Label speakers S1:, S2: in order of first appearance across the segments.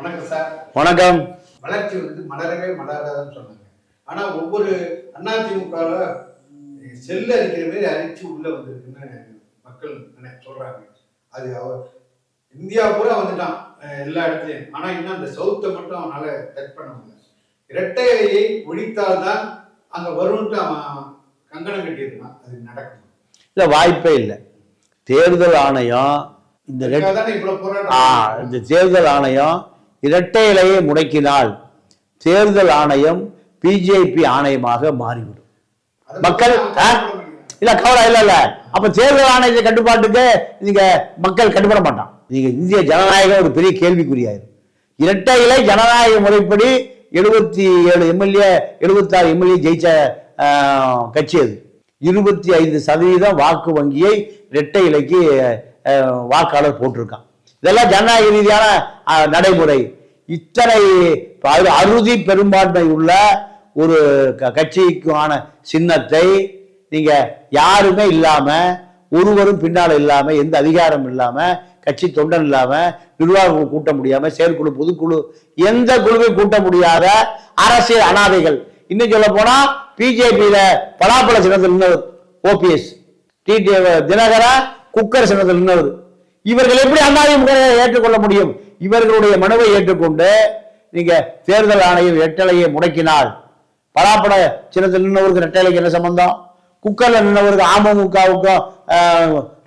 S1: வணக்கம் சார்.
S2: வணக்கம்.
S1: வளர்ச்சி வந்து மலரவே மலராதுன்னு சொன்னாங்க ஆனா ஒவ்வொரு அதிமுகல செல்ல அரிக்கிற மாதிரி அரிச்சு உள்ள வந்திருக்குன்னு மக்கள் சொல்றாங்க. அது அவர் இந்தியா பூரா வந்துட்டான் எல்லா இடத்துலயும். ஆனா இன்னும் அந்த சவுத்தை மட்டும் அவனால டச் பண்ண முடியல. இரட்டை இலையை ஒழித்தால்தான் அங்க வரும்ட்டு அவன் கங்கணம் கட்டியிருக்கான். அது நடக்கும்.
S2: இல்லை வாய்ப்பே இல்லை. தேர்தல் ஆணையம் இந்த இந்த தேர்தல் ஆணையம் இரட்டை இலையை முடக்கினால் தேர்தல் ஆணையம் பிஜேபி ஆணையமாக மாறிவிடும். மக்கள். இல்ல கவலை இல்ல இல்ல. அப்ப தேர்தல் ஆணைய கட்டுப்பாட்டுக்கு நீங்க மக்கள் கட்டுப்பட மாட்டான் நீங்க இந்திய ஜனநாயகம் ஒரு பெரிய கேள்விக்குறியாயிரும். இரட்டை இலை ஜனநாயக முறைப்படி எழுபத்தி ஏழு எம்எல்ஏ எழுபத்தாறு எம்எல்ஏ ஜெயிச்ச கட்சி அது. இருபத்தி ஐந்து சதவீதம் வாக்கு வங்கியை இரட்டை இலைக்கு வாக்காளர் போட்டிருக்கான். இதெல்லாம் ஜனநாயக ரீதியான நடைமுறை. இத்தனை அறுதி பெரும்பான்மை உள்ள ஒரு க- கட்சிக்கான சின்னத்தை நீங்க யாருமே இல்லாம ஒருவரும் பின்னால் இல்லாம எந்த அதிகாரம் இல்லாம கட்சி தொண்டன் இல்லாம நிர்வாகம் கூட்ட முடியாம செயற்குழு பொதுக்குழு எந்த குழுவையும் கூட்ட முடியாத அரசியல் அனாதைகள். இன்னும் சொல்ல போனா பிஜேபியில பலாப்பழ சின்னத்தில் இருந்தவர் ஓபிஎஸ் டி தினகரா குக்கர் சின்னத்தில் இருந்தவர் இவர்கள் எப்படி அண்ணாதிமுக ஏற்றுக்கொள்ள முடியும்? இவர்களுடைய மனுவை ஏற்றுக்கொண்டு நீங்க தேர்தல் ஆணையம் எட்டலையை முடக்கினால் பலாப்பட சின்னத்தில் நின்றவருக்கு ரெட்டைலைக்கு என்ன சம்பந்தம்? குக்கர்ல நின்றவருக்கு அமமுகவுக்கும்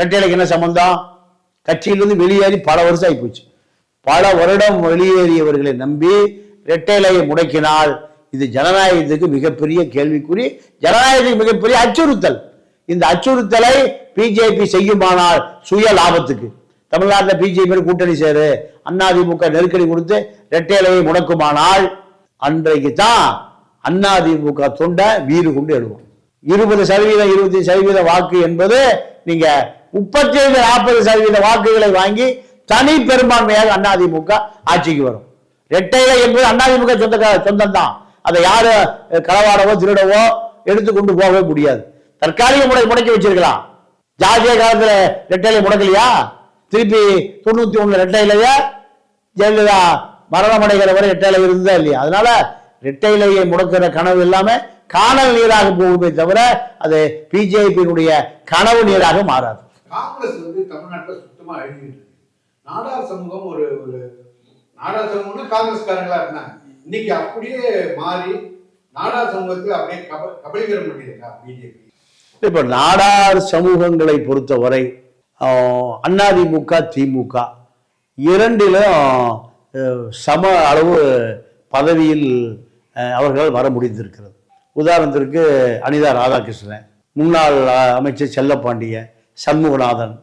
S2: ரெட்டைலைக்கு என்ன சம்பந்தம்? கட்சியிலிருந்து வெளியேறி பல வருஷம் ஆகிப்போச்சு பல வருடம் வெளியேறியவர்களை நம்பி ரெட்டைலையை முடக்கினால் இது ஜனநாயகத்துக்கு மிகப்பெரிய கேள்விக்குறி ஜனநாயகத்துக்கு மிகப்பெரிய அச்சுறுத்தல். இந்த அச்சுறுத்தலை பிஜேபி செய்யுமானால் சுய லாபத்துக்கு தமிழ்நாட்டில் பிஜேபி கூட்டணி சேரு. அதிமுக நெருக்கடி கொடுத்து ரெட்டையிலையை முடக்குமானால் அன்றைக்கு தான் அதிமுக தொண்டை வீறு கொண்டு எழுவோம். இருபது சதவீதம் இருபத்தி சதவீத வாக்கு என்பது நீங்க முப்பத்தி ஐந்து நாற்பது சதவீத வாக்குகளை வாங்கி தனி பெரும்பான்மையாக அதிமுக ஆட்சிக்கு வரும். ரெட்டையில என்பது அதிமுக சொந்த சொந்தம் தான் அதை யாரு களவாடவோ திருடவோ எடுத்துக்கொண்டு போகவே முடியாது. தற்காலிக முறை முடக்கி வச்சிருக்கலாம். ஜாதிய காலத்துல ரெட்டையில முடக்கலையா? திருப்பி தொண்ணூத்தி ஒண்ணுல ரெட்டையிலேயே ஜெயலலிதா மரணம் அடைகிற வரை ரெட்டையில இருந்ததா இல்லையா? அதனால ரெட்டையிலையை முடக்கிற கனவு இல்லாம காணல் நீராக போகுமே தவிர அது பிஜேபியினுடைய கனவு நீராக மாறாது.
S1: காங்கிரஸ் வந்து தமிழ்நாட்டுல சுத்தமா அழிஞ்சிட்டு இருக்கு. நாடார் சமூகம் ஒரு ஒரு நாடார் சமூகம்னா காங்கிரஸ்காரங்களா இருந்தாங்க. இன்னைக்கு அப்படியே மாறி நாடார் சமூகத்துல அப்படியே கப கபலீகரம் பண்ணியிருக்கா பிஜேபி.
S2: இப்ப நாடார் சமூகங்களை பொறுத்தவரை அதிமுக திமுக. இரண்டிலும் சம அளவு பதவியில் அவர்களால் வர முடிந்திருக்கிறது. உதாரணத்திற்கு அனிதா ராதாகிருஷ்ணன் முன்னாள் அமைச்சர் செல்லப்பாண்டியன் சண்முகநாதன்.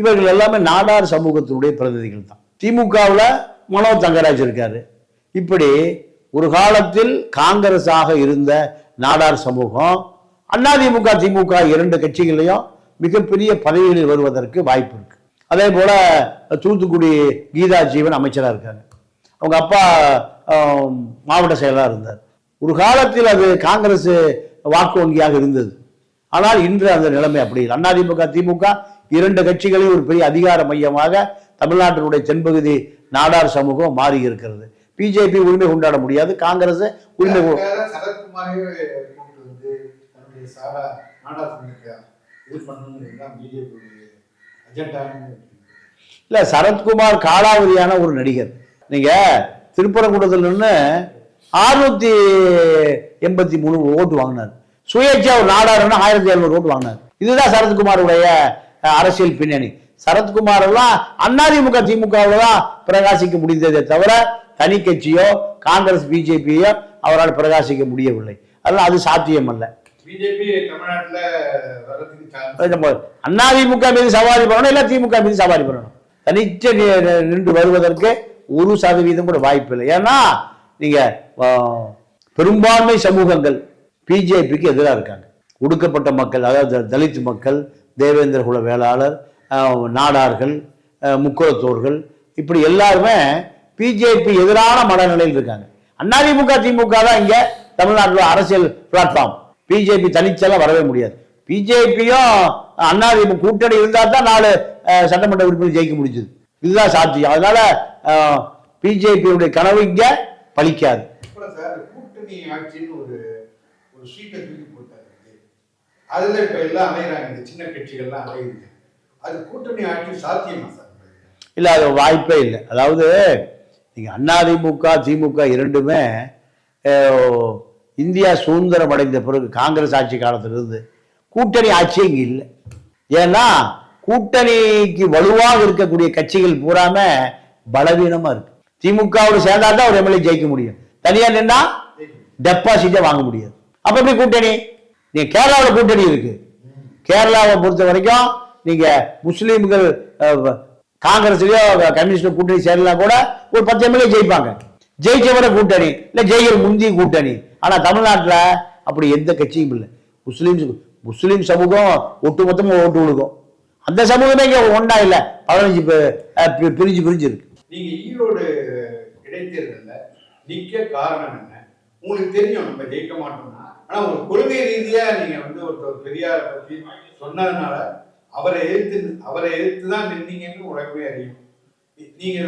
S2: இவர்கள் எல்லாமே நாடார் சமூகத்தினுடைய பிரதிநிதிகள் தான். திமுகவில் மனோ தங்கராஜ் இருக்காரு. இப்படி ஒரு காலத்தில் காங்கிரஸாக இருந்த நாடார் சமூகம் அதிமுக திமுக இரண்டு கட்சிகளையும் மிகப்பெரிய பதவிகளில் வருவதற்கு வாய்ப்பு இருக்கு. அதே போல தூத்துக்குடி கீதா ஜீவன் அமைச்சராக இருக்காங்க அவங்க அப்பா மாவட்ட செயலாக இருந்தார். ஒரு காலத்தில் அது காங்கிரஸ் வாக்கு வங்கியாக இருந்தது. ஆனால் இன்று அந்த நிலைமை அப்படி இல்லை. அதிமுக திமுக இரண்டு கட்சிகளையும் ஒரு பெரிய அதிகார மையமாக தமிழ்நாட்டினுடைய தென்பகுதி நாடார் சமூகம் மாறி இருக்கிறது. பிஜேபி உரிமை கொண்டாட முடியாது. காங்கிரஸ் உரிமை
S1: சரத்குமாரே இல்லை
S2: இல்ல சரத்குமார் காலாவதியான ஒரு நடிகர். நீங்க திருப்பரங்குன்றத்தில் நின்று ஆறுநூத்தி எண்பத்தி மூணு ஓட்டு வாங்கினார். சுயேட்சா ஒரு நாடாருன்னு ஆயிரத்தி எழுநூறு ஓட்டு வாங்கினார். இதுதான் சரத்குமாருடைய அரசியல் பின்னணி. சரத்குமார் எல்லாம் அதிமுக திமுகவில் தான் பிரகாசிக்க முடிந்ததே தவிர தனி கட்சியோ காங்கிரஸ் பிஜேபியோ அவரால் பிரகாசிக்க முடியவில்லை. அதெல்லாம் அது சாத்தியம் அல்ல
S1: பிஜேபி தமிழ்நாட்டுல
S2: அதிமுக மீது சவாரி பண்ணணும் இல்ல திமுக மீது சவாரி பண்ணணும். தனிச்ச நி- நின்று வருவதற்கு ஒரு சதவீதம் கூட வாய்ப்பு இல்லை. ஏன்னா நீங்க பெரும்பான்மை சமூகங்கள் பிஜேபிக்கு எதிராக இருக்காங்க. ஒடுக்கப்பட்ட மக்கள் அதாவது தலித் மக்கள் தேவேந்திர குல வேளாளர் நாடார்கள் ஆ, முக்குளத்தோர்கள் இப்படி எல்லாருமே பிஜேபி எதிரான மனநிலையில் இருக்காங்க. அதிமுக திமுக தான் இங்க தமிழ்நாட்டில் அரசியல் பிளாட்ஃபார்ம் பிஜேபி தனிச்செல்லாம் வரவே முடியாது. பிஜேபியும் அதிமுக கூட்டணி இருந்தால் தான் நாலு சட்டமன்ற உறுப்பினர் ஜெயிக்க முடிஞ்சது. இதுதான் சாத்தியம். அதனால பிஜேபியுடைய கனவு இங்க பலிக்காது.
S1: அதுல இப்ப எல்லாம் அலையிறாங்க இந்த சின்ன கட்சிகள்லாம் அலையுது அது கூட்டணி ஆட்சி சாத்தியமா சார்?
S2: இல்ல அது வாய்ப்பே இல்லை. அதாவது நீங்க அதிமுக திமுக இரண்டுமே இந்தியா சுதந்திரம் அடைந்த பிறகு காங்கிரஸ் ஆட்சி காலத்திலிருந்து கூட்டணி ஆட்சியே இங்கே இல்லை. ஏன்னா கூட்டணிக்கு வலுவாக இருக்கக்கூடிய கட்சிகள் பூராம பலவீனமா இருக்கு. திமுகவோட சேர்ந்தா தான் ஒரு எம்எல்ஏ ஜெயிக்க முடியும். தனியாக நின்னா டெபாசிட்டே வாங்க முடியாது. அப்ப எப்படி கூட்டணி? நீ கேரளாவில் கூட்டணி இருக்கு. கேரளாவை பொறுத்த வரைக்கும் நீங்க முஸ்லீம்கள் காங்கிரஸ்லயோ கம்யூனிஸ்ட் கூட்டணி சேரலாம் கூட ஒரு பத்து எம்எல்ஏ ஜெயிப்பாங்க. ஜெயிச்சவரை கூட்டணி இல்ல ஜெயிக்கிற முந்தி கூட்டணி. ஆனா தமிழ்நாட்டுல அப்படி எந்த கட்சியும் இல்லை. முஸ்லீம் முஸ்லீம் சமூகம் ஒட்டுமொத்தமா ஓட்டு விழுகும் அந்த சமூகமே இங்க ஒன்றா இல்லை. பதினஞ்சு பிரிஞ்சு பிரிஞ்சு இருக்கு.
S1: நீங்க ஈரோடு இடைத்தேர்தல்ல நிக்க காரணம் என்ன? உங்களுக்கு தெரியும் நம்ம ஜெயிக்க மாட்டோம்னா. ஆனா ஒரு கொள்கை ரீதியா நீங்க வந்து ஒரு பெரியார பத்தி சொன்னதுனால அவரை எதிர்த்து அவரை எதிர்த்து தான் நின்னீங்கன்னு உலகமே அறியும். நீ- நீங்க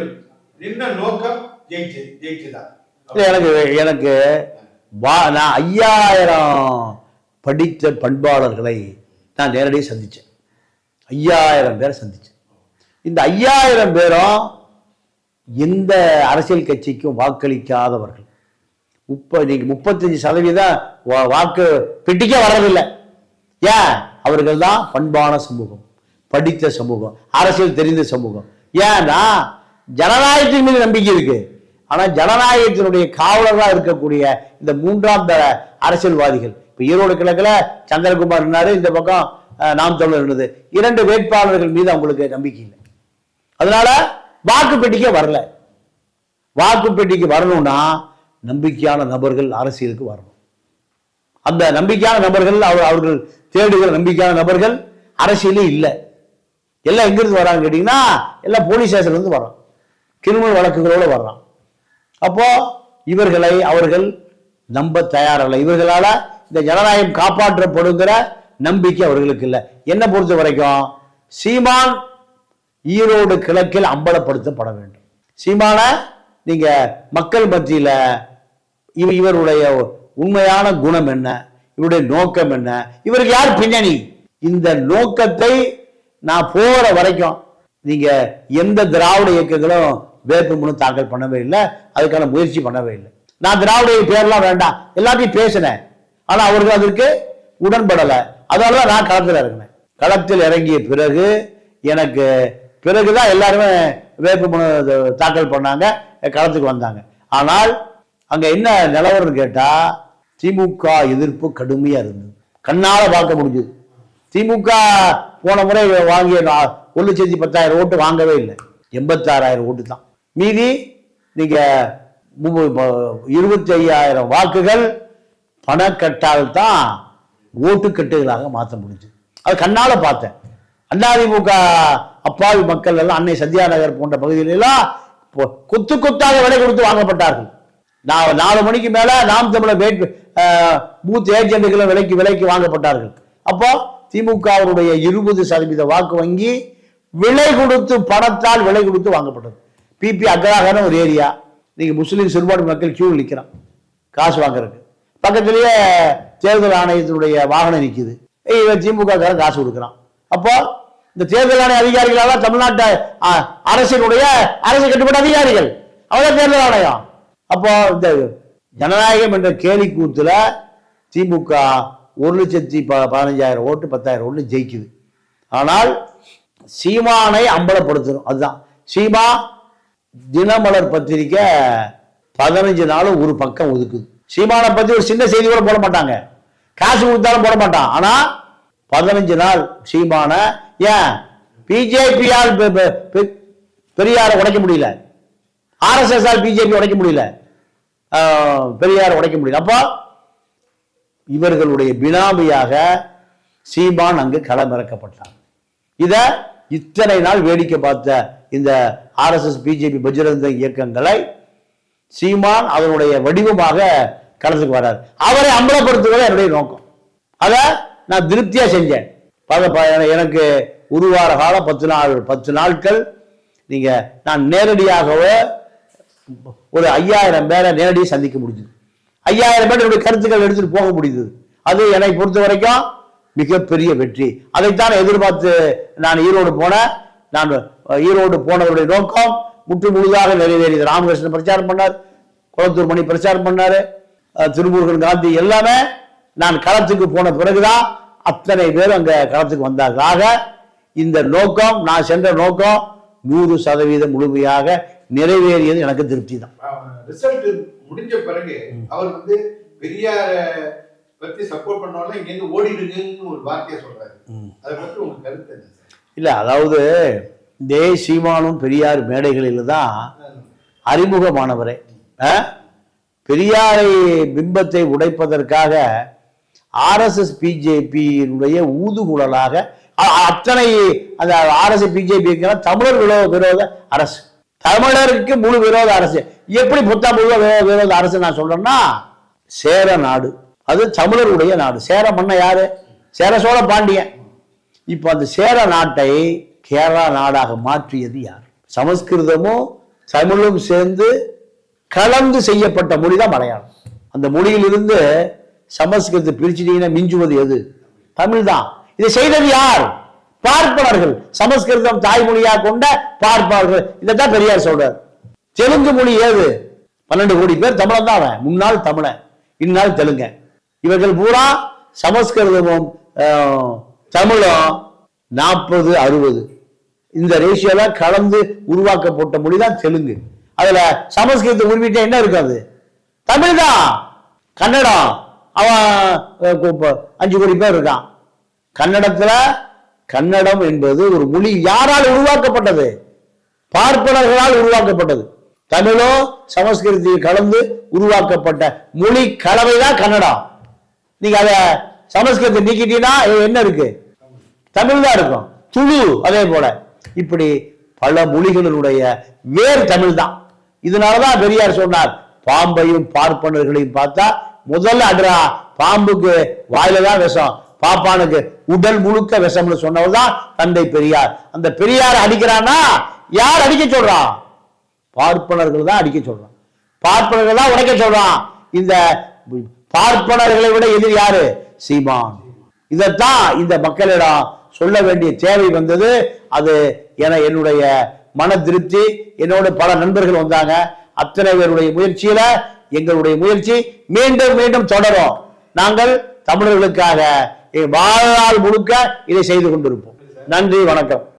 S1: நின்ன நோக்கம் ஜெயிச்சு ஜெயிச்சுதான்.
S2: எனக்கு எனக்கு வா நான் ஐயாயிரம் படித்த பண்பாளர்களை நான் நேரடியாக சந்தித்தேன் ஐயாயிரம் பேரை சந்தித்தேன் இந்த ஐயாயிரம் பேரும் எந்த அரசியல் கட்சிக்கும் வாக்களிக்காதவர்கள். முப்பது நீங்கள் முப்பத்தஞ்சு சதவீதம் வா- வாக்கு பெட்டிக்கே வர்றதில்லை. ஏன்? அவர்கள் தான் பண்பான சமூகம் படித்த சமூகம் அரசியல் தெரிந்த சமூகம். ஏன்னா ஜனநாயகத்தின் மீது நம்பிக்கை இருக்குது ஆனா ஜனநாயகத்தினுடைய காவலர்களா இருக்கக்கூடிய இந்த மூன்றாம் தர அரசியல்வாதிகள். இப்ப ஈரோடு கிழக்குல சந்திரகுமார் இருந்தார் இந்த பக்கம் அஹ், நாம் தமிழர் இருந்தது இரண்டு வேட்பாளர்கள் மீது அவங்களுக்கு நம்பிக்கை இல்லை. அதனால வாக்கு பெட்டிக்கே வரல. வாக்கு பெட்டிக்கு வரணும்னா நம்பிக்கையான நபர்கள் அரசியலுக்கு வரணும். அந்த நம்பிக்கையான நபர்கள் அவர் அவர்கள் தேடுகிற நம்பிக்கையான நபர்கள் அரசியலே இல்லை. எல்லாம் எங்கிருந்து வராங்க கேட்டீங்கன்னா எல்லாம் போலீஸ் ஸ்டேஷன்ல இருந்து வர்றான். கிரிமினல் வழக்குகளோட வர்றான். அப்போ இவர்களை அவர்கள் நம்ப தயாரில்லை. இவர்களால இந்த ஜனநாயகம் காப்பாற்றப்படுங்கிற நம்பிக்கை அவர்களுக்கு இல்லை. என்ன பொறுத்த வரைக்கும்? சீமான் ஈரோடு கிழக்கில் அம்பலப்படுத்தப்பட வேண்டும். சீமான நீங்க மக்கள் மத்தியில இவ இவருடைய உண்மையான குணம் என்ன? இவருடைய நோக்கம் என்ன? இவருக்கு யார் பின்னணி? இந்த நோக்கத்தை நான் போற வரைக்கும் நீங்க எந்த திராவிட இயக்கங்களும் வேட்புமனு தாக்கல் பண்ணவே இல்லை. அதுக்கான முயற்சி பண்ணவே இல்லை. நான் திராவிட பேர்லாம் வேண்டாம். எல்லாத்தையும் பேசினேன். ஆனால் அவர்கள் அதற்கு உடன்படலை. அதனாலதான் நான் களத்தில் இறங்கினேன். களத்தில் இறங்கிய பிறகு எனக்கு பிறகுதான் எல்லாருமே வேட்புமனு தாக்கல் பண்ணாங்க. களத்துக்கு வந்தாங்க. ஆனால் அங்கே என்ன நிலவரம் கேட்டால் திமுக எதிர்ப்பு கடுமையாக இருந்தது. கண்ணால் பார்க்க முடிஞ்சது. திமுக போன முறை வாங்கிய ஒரு லட்சத்தி பத்தாயிரம் ஓட்டு வாங்கவே இல்லை. எண்பத்தாறாயிரம் ஓட்டு தான். மீதி நீங்கள் மு- இருபத்தி ஐயாயிரம் வாக்குகள் பணக்கட்டால் தான் ஓட்டுக்கட்டுகளாக மாற்ற முடிஞ்சு. அது கண்ணால் பார்த்தேன். அதிமுக அப்பாவி மக்கள் எல்லாம் அன்னை சந்தியா நகர் போன்ற பகுதிகளில் பொ- கொத்து கொத்தாக விலை கொடுத்து வாங்கப்பட்டார்கள். நான் நாலு மணிக்கு மேலே நாம் தமிழர் வேட்பு அஹ், பூத் ஏஜென்ட்டுகளும் விலைக்கு விலைக்கு வாங்கப்பட்டார்கள். அப்போ திமுகவுடைய இருபது சதவீத வாக்கு வங்கி விலை கொடுத்து பணத்தால் விலை கொடுத்து வாங்கப்பட்டது. பிபி அக்ராகன ஒரு ஏரியா. நீங்கள் முஸ்லீம் சிறுபான்மை மக்கள் கியூ நிற்கிறான் காசு வாங்குறதுக்கு. பக்கத்துலேயே தேர்தல் ஆணையத்தினுடைய வாகனம் நிற்குது இவன் திமுக காசு கொடுக்குறான். அப்போ இந்த தேர்தல் ஆணைய அதிகாரிகளால தமிழ்நாட்டு அ, அரசினுடைய அரசு கட்டுப்பட்ட அதிகாரிகள். அவங்க தேர்தல் ஆணையம். அப்போ இந்த ஜனநாயகம் என்ற கேலி கூத்துல திமுக ஒரு லட்சத்தி ப பதினஞ்சாயிரம் ஓட்டு பத்தாயிரம் ஓட்டு ஜெயிக்குது. ஆனால் சீமானை அம்பலப்படுத்தணும். அதுதான். சீமா தினமலர் பத்திரிக்கை பதினஞ்சு நாளும் ஒரு பக்கம் ஒதுக்குது. சீமானை பத்தி ஒரு சின்ன செய்தி கூட போட மாட்டாங்க. காசு கொடுத்தாலும் போட மாட்டான். ஆனா பதினஞ்சு நாள் சீமான ஏன் பிஜேபியால் பெரியார உடைக்க முடியல. ஆர்எஸ்எஸ் ஆல் பிஜேபி உடைக்க முடியல. பெரியார பெரியாரை உடைக்க முடியல. அப்போ இவர்களுடைய பினாமியாக சீமான் அங்கு களமிறக்கப்பட்டான். இத இத்தனை நாள் வேடிக்கை பார்த்த இந்த ஆர்எஸ்எஸ் பிஜேபி பஜ்ரங்க இயக்கங்களை சீமான் அதனுடைய வடிவமாக கடத்துக்கு வரார் அவரை அம்பலப்படுத்துவதே என்னுடைய நோக்கம். அதை நான் திருப்தியாக செஞ்சேன். ப- எனக்கு ஒரு வார காலம் பத்து நாள் பத்து நாட்கள் நீங்கள் நான் நேரடியாகவோ ஒரு ஐயாயிரம் பேரை நேரடியாக சந்திக்க முடிஞ்சுது. ஐயாயிரம் பேர் என்னுடைய கருத்துக்கள் எடுத்துகிட்டு போக முடிந்தது. அது என்னை பொறுத்த வரைக்கும் மிகப்பெரிய வெற்றி. அதைத்தான் எதிர்பார்த்து நான் ஈரோடு போனேன். நான் ஈரோடு போனவருடைய நோக்கம் முற்று முழுதாக நிறைவேறியது ராமகிருஷ்ணன் பிரச்சாரம் பண்ணார். குளத்தூர் மணி பிரச்சாரம் பண்ணாரு. திருமுருகன் காந்தி எல்லாமே நான் களத்துக்கு போன பிறகுதான் அத்தனை பேர் அங்க களத்துக்கு வந்தார்கள். ஆக இந்த நோக்கம் நான் சென்ற நோக்கம் நூறு சதவீதம் முழுமையாக நிறைவேறியது எனக்கு திருப்தி தான்
S1: ரிசல்ட் முடிஞ்ச பிறகு அவர் வந்து பெரியார பத்தி சப்போர்ட் பண்ணவங்க இங்க இருந்து ஓடிடுங்கன்னு ஒரு வார்த்தையை சொல்றாரு. அதை பத்தி உங்க கருத்து என்ன?
S2: இல்லை அதாவது தே சீமானும் பெரியார் மேடைகளில் தான் அறிமுகமானவரே. ஆ? பெரியாரை பிம்பத்தை உடைப்பதற்காக ஆர்எஸ்எஸ் பிஜேபியினுடைய ஊதுகுழலாக அத்தனை அந்த ஆர்எஸ்எஸ் பிஜேபி தமிழர் விரோத விரோத அரசு. தமிழருக்கு முழு விரோத அரசு. எப்படி புத்தா முழு விரோத விரோத அரசு நான் சொல்றேன்னா சேர நாடு. அது தமிழருடைய நாடு. சேர மன்ன யாரு? சேர சோழ பாண்டியன். இப்போ அந்த சேர நாட்டை கேரளா நாடாக மாற்றியது யார்? சமஸ்கிருதமும் தமிழும் சேர்ந்து கலந்து செய்யப்பட்ட மொழி தான் மலையாளம். அந்த மொழியிலிருந்து சமஸ்கிருதத்தை பிரிச்சுட்டீங்கன்னா மிஞ்சுவது எது? தமிழ் தான் இதை செய்தது யார்? பார்ப்பனர்கள் சமஸ்கிருதம் தாய்மொழியாக கொண்ட பார்ப்பனர்கள் இதைத்தான் பெரியார் சொல்றார். தெலுங்கு மொழி ஏது? பன்னெண்டு கோடி பேர் தமிழன் தான் அவன். முன்னாள் தமிழன் இந்நாள் தெலுங்க இவர்கள் பூரா சமஸ்கிருதமும் தமிழும் நாற்பது அறுபது. இந்த ரேஷியோல கலந்து உருவாக்கப்பட்ட மொழி தான் தெலுங்கு. அதுல சமஸ்கிருதத்தை உருவிட்டா என்ன இருக்காது தமிழ் தான். கன்னடம். அவன் அஞ்சு கோடி பேர் இருக்கான். கன்னடத்துல கன்னடம் என்பது ஒரு மொழி யாரால் உருவாக்கப்பட்டது? பார்ப்பனர்களால் உருவாக்கப்பட்டது. தமிழும் சமஸ்கிருதியும் கலந்து உருவாக்கப்பட்ட மொழி கலவைதான் கன்னடம். நீங்க அதை சமஸ்கிருதத்தை நீக்கிட்டீங்கன்னா என்ன இருக்கு? தமிழ் தான் இருக்கும். துளு அதே போல. இப்படி பல மொழிகளினுடைய வேர் தமிழ் தான். இதனாலதான் பெரியார் சொன்னார் பாம்பையும் பார்ப்பனர்களையும் பார்த்தா முதல்ல அட்ரா பாம்புக்கு வாயில தான் விஷம் பாப்பானுக்கு உடல் முழுக்க விஷம்னு சொன்னவர் தான் தந்தை பெரியார். அந்த பெரியார் அடிக்கிறான்னா யார் அடிக்க சொல்றான்? பார்ப்பனர்கள் தான் அடிக்க சொல்றான். பார்ப்பனர்கள் தான் உடைக்க சொல்றான். இந்த பார்ப்பனர்களை விட எதிர் யாரு? சீமான். இதைத்தான் இந்த மக்களிடம் சொல்ல வேண்டிய தேவை வந்தது. அது என என்னுடைய மன திருப்தி என்னோட பல நண்பர்கள் வந்தாங்க. அத்தனை பேருடைய முயற்சியில எங்களுடைய முயற்சி மீண்டும் மீண்டும் தொடரும். நாங்கள் தமிழர்களுக்காக வாழ்நாள் முழுக்க இதை செய்து கொண்டிருப்போம். நன்றி வணக்கம்.